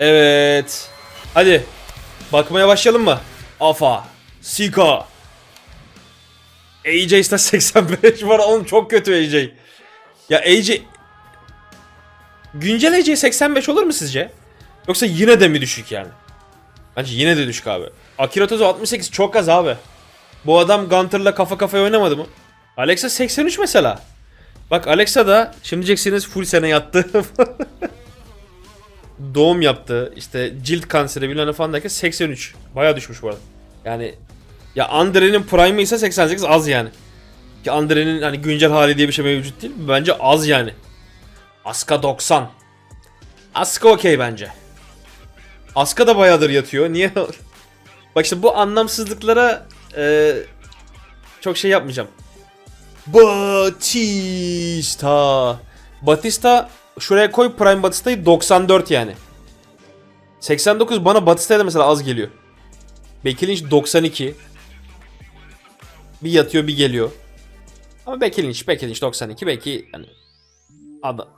Evet. Hadi. Bakmaya başlayalım mı? Afa. Sika. AJ ise 85 var oğlum çok kötü AJ. Ya AJ... Güncel AJ 85 olur mu sizce? Yoksa yine de mi düşük yani? Bence yine de düşük abi. Akira Tozu 68 çok az abi. Bu adam Gunter'la kafa kafaya oynamadı mı? Alexa 83 mesela. Bak Alexa da şimdi diyeceksiniz full sene yattı. Doğum yaptı. işte cilt kanseri bilmem falan derken 83. Baya düşmüş bu arada. Yani ya Andre'nin prime'ı ise 88 az yani. Ki Andre'nin hani güncel hali diye bir şey mevcut değil. Bence az yani. Aska 90. Aska okey bence. Aska da bayağıdır yatıyor. Niye? Bak işte bu anlamsızlıklara e, çok şey yapmayacağım. Batista. Batista şuraya koy Prime Batista'yı 94 yani. 89 bana Batista'ya mesela az geliyor. Becky Lynch 92. Bir yatıyor bir geliyor. Ama Becky Lynch, Becky Lynch 92. Belki yani adam.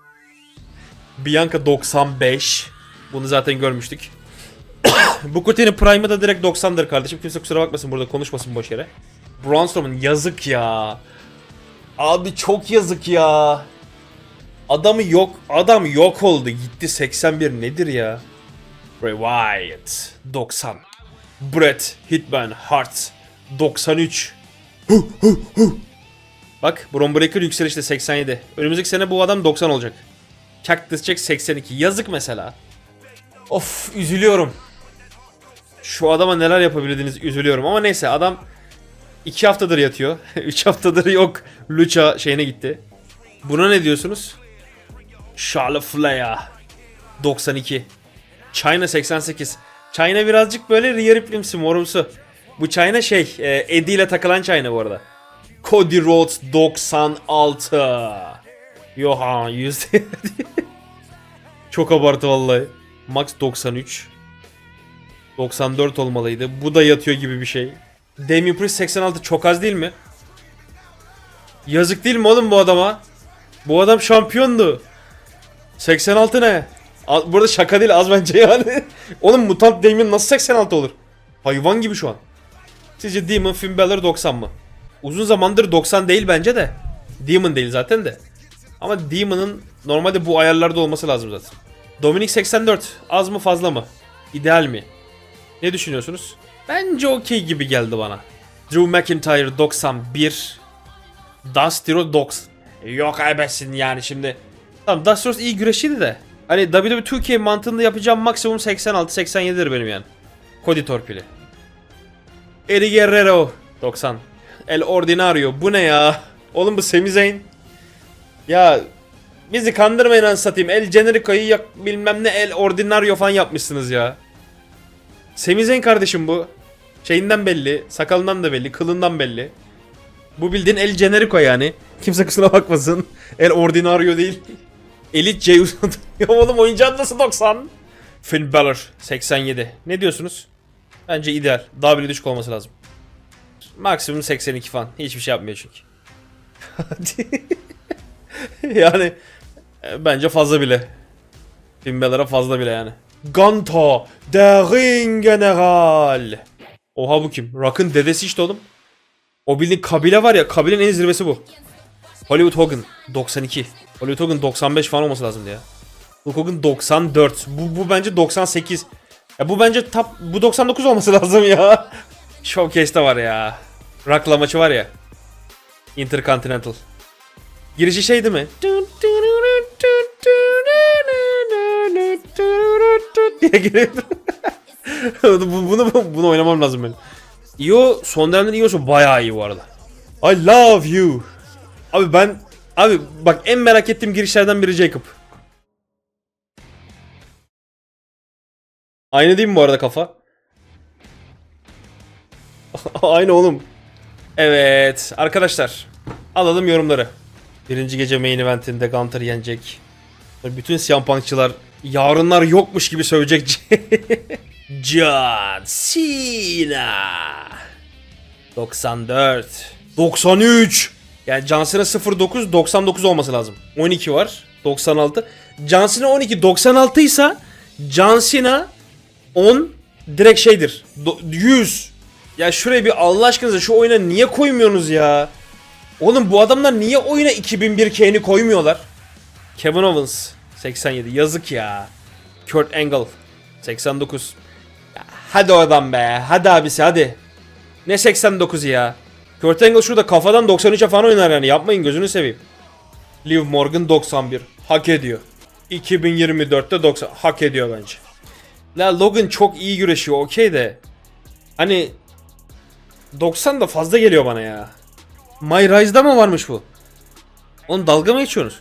Bianca 95. Bunu zaten görmüştük. Bu Coutinho Prime'ı da direkt 90'dır kardeşim. Kimse kusura bakmasın burada konuşmasın boş yere. Braun Strowman yazık ya. Abi çok yazık ya. Adamı yok, adam yok oldu. Gitti 81 nedir ya? Wyatt 90. Bret Hitman Hart 93. Hu, hu, hu. Bak Bron Breakker yükselişte 87. Önümüzdeki sene bu adam 90 olacak. Cactus Jack 82. Yazık mesela. Of üzülüyorum. Şu adama neler yapabildiniz üzülüyorum ama neyse adam 2 haftadır yatıyor. 3 haftadır yok. Lucha şeyine gitti. Buna ne diyorsunuz? Charlotte Flair 92. China 88. China birazcık böyle Rhea Ripley'msi morumsu. Bu China şey e, Eddie ile takılan China bu arada. Cody Rhodes 96. Yoha 100. Çok abartı vallahi. Max 93. 94 olmalıydı. Bu da yatıyor gibi bir şey. Damien Priest 86 çok az değil mi? Yazık değil mi oğlum bu adama? Bu adam şampiyondu. 86 ne? A- Burada şaka değil az bence yani. oğlum mutant Damien nasıl 86 olur? Hayvan gibi şu an. Sizce Demon Finn Balor 90 mı? Uzun zamandır 90 değil bence de. Demon değil zaten de. Ama Demon'ın normalde bu ayarlarda olması lazım zaten. Dominic 84 az mı fazla mı? İdeal mi? Ne düşünüyorsunuz? Bence okey gibi geldi bana. Drew McIntyre 91. Dusty Rhodes 90. Yok aybesin yani şimdi. Tamam Dusty Rhodes iyi güreşçiydi de. Hani WWE 2K mantığında yapacağım maksimum 86-87'dir benim yani. Cody Torpili. Eddie Guerrero 90. El Ordinario bu ne ya? Oğlum bu Sami Zayn. Ya bizi kandırmayın lan satayım. El Generico'yu yak bilmem ne El Ordinario falan yapmışsınız ya. Sami Zayn kardeşim bu. Şeyinden belli, sakalından da belli, kılından belli. Bu bildiğin El Generico yani. Kimse kusura bakmasın. El Ordinario değil. Elite J ya oğlum oyuncağın nasıl 90? Finn Balor 87. Ne diyorsunuz? Bence ideal. Daha bile düşük olması lazım. Maksimum 82 falan. Hiçbir şey yapmıyor çünkü. yani e, bence fazla bile. Finn Balor'a fazla bile yani. Ganta der Ring General. Oha bu kim? Rock'ın dedesi işte oğlum. O bildiğin kabile var ya kabilenin en zirvesi bu. Hollywood Hogan 92. Hollywood Hogan 95 falan olması lazımdı ya. Hulk Hogan 94. Bu, bu bence 98. Ya bu bence top bu 99 olması lazım ya. Showcase'de var ya. Rock'la maçı var ya. Intercontinental. Girişi şey değil mi? diye giriyor. Bu- bunu, bunu oynamam lazım benim. Io son dönemde Io'su bayağı iyi bu arada. I love you. Abi ben abi bak en merak ettiğim girişlerden biri Jacob. Aynı değil mi bu arada kafa? Aynı oğlum. Evet arkadaşlar alalım yorumları. Birinci gece main eventinde Gunter yenecek. Bütün Siyan Punk'çılar yarınlar yokmuş gibi sövecek. John Cena. 94. 93. Yani John Cena 09 99 olması lazım. 12 var. 96. John Cena 12 96 ise John Cena 10 direkt şeydir. Do- 100. Ya şuraya bir Allah aşkınıza şu oyuna niye koymuyorsunuz ya? Oğlum bu adamlar niye oyuna 2001 Kane'i koymuyorlar? Kevin Owens 87 yazık ya. Kurt Angle 89. Ya hadi o adam be. Hadi abisi hadi. Ne 89 ya. Kurt Angle şurada kafadan 93'e falan oynar yani. Yapmayın gözünü seveyim. Liv Morgan 91. Hak ediyor. 2024'te 90. Hak ediyor bence. La Logan çok iyi güreşiyor okey de. Hani 90 da fazla geliyor bana ya. My Rise'da mı varmış bu? Oğlum dalga mı geçiyorsunuz?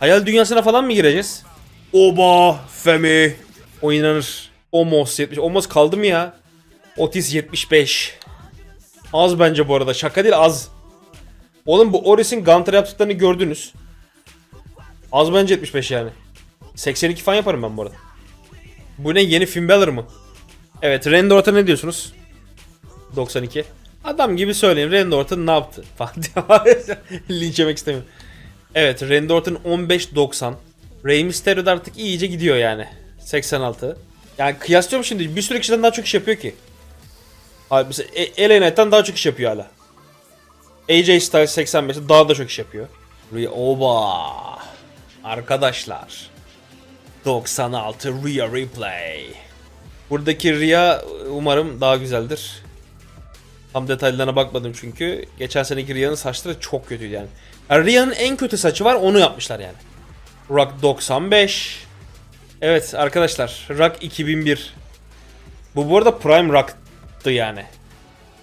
Hayal dünyasına falan mı gireceğiz? Oba Femi. Oynanır. Omos 70. Omos kaldı mı ya? Otis 75. Az bence bu arada. Şaka değil az. Oğlum bu Oris'in Gunter yaptıklarını gördünüz. Az bence 75 yani. 82 falan yaparım ben bu arada. Bu ne yeni Finn Balor mı? Evet Randy Orton ne diyorsunuz? 92. Adam gibi söyleyin Randy Orton ne yaptı? Linç yemek istemiyorum. Evet Randy Orton 15-90. Rey Mysterio da artık iyice gidiyor yani. 86. Yani kıyaslıyorum şimdi bir sürü kişiden daha çok iş yapıyor ki. Abi mesela E- LA Knight'tan daha çok iş yapıyor hala. AJ Styles 85 daha da çok iş yapıyor. Rhea Oba. Arkadaşlar. 96 Rhea Replay. Buradaki Rhea umarım daha güzeldir. Tam detaylarına bakmadım çünkü. Geçen seneki Rhea'nın saçları çok kötüydü yani. yani Rhea'nın en kötü saçı var onu yapmışlar yani. Rock 95. Evet arkadaşlar Rock 2001. Bu bu arada Prime Rock'tı yani.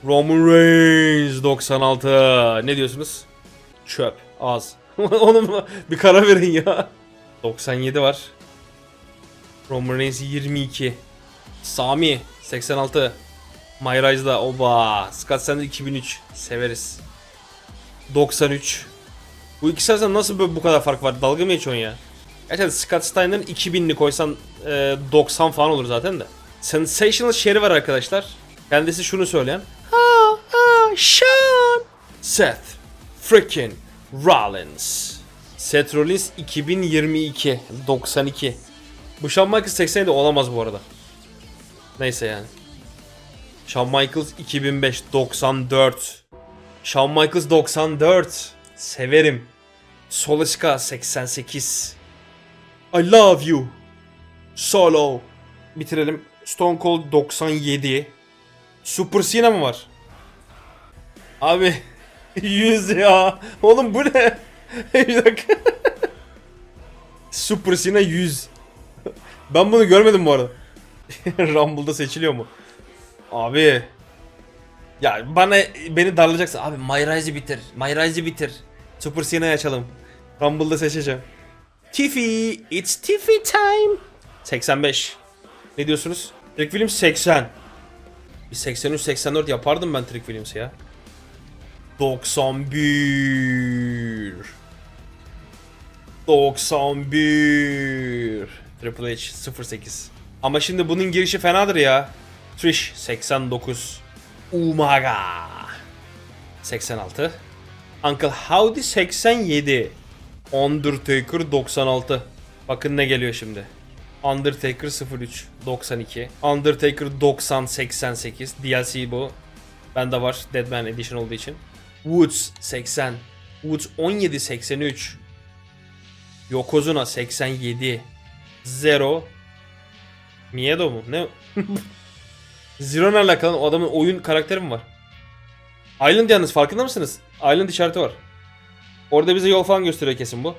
Roman Reigns 96. Ne diyorsunuz? Çöp. Az. Onun bir karar verin ya. 97 var. Roman Reigns 22. Sami 86. My Rise'da oba. Scott Steiner 2003. Severiz. 93. Bu ikisi arasında nasıl böyle bu kadar fark var? Dalga mı geçiyorsun ya? Gerçekten Scott Steiner'ın 2000'li koysan e, 90 falan olur zaten de. Sensational Sherry var arkadaşlar. Kendisi şunu söyleyen. Ha ha Sean. Seth freaking Rollins. Seth Rollins 2022 92. Bu Shawn Michaels 87 olamaz bu arada. Neyse yani. Shawn Michaels 2005 94. Shawn Michaels 94. Severim. Soliska 88. I love you. Solo. Bitirelim. Stone Cold 97. Super Cena mı var? Abi 100 ya. Oğlum bu ne? Bir dakika. Super Cena 100. Ben bunu görmedim bu arada. Rumble'da seçiliyor mu? Abi. Ya bana beni darlayacaksın. Abi My bitir. My bitir. Super Cena'yı açalım. Rumble'da seçeceğim. Tiffy. It's Tiffy time. 85. Ne diyorsunuz? Trick Williams 80. Bir 83-84 yapardım ben Trick Williams'ı ya. 91. 91. Triple H 08. Ama şimdi bunun girişi fenadır ya. Trish 89. Umaga 86. Uncle Howdy 87. Undertaker 96. Bakın ne geliyor şimdi. Undertaker 03 92. Undertaker 90 88. DLC bu. Bende var Deadman Edition olduğu için. Woods 80. Woods 17 83. Yokozuna 87. Zero. Miedo mu? Ne? Zero'na alakalı o adamın oyun karakteri mi var? Island yalnız farkında mısınız? Island işareti var. Orada bize yol falan gösteriyor kesin bu.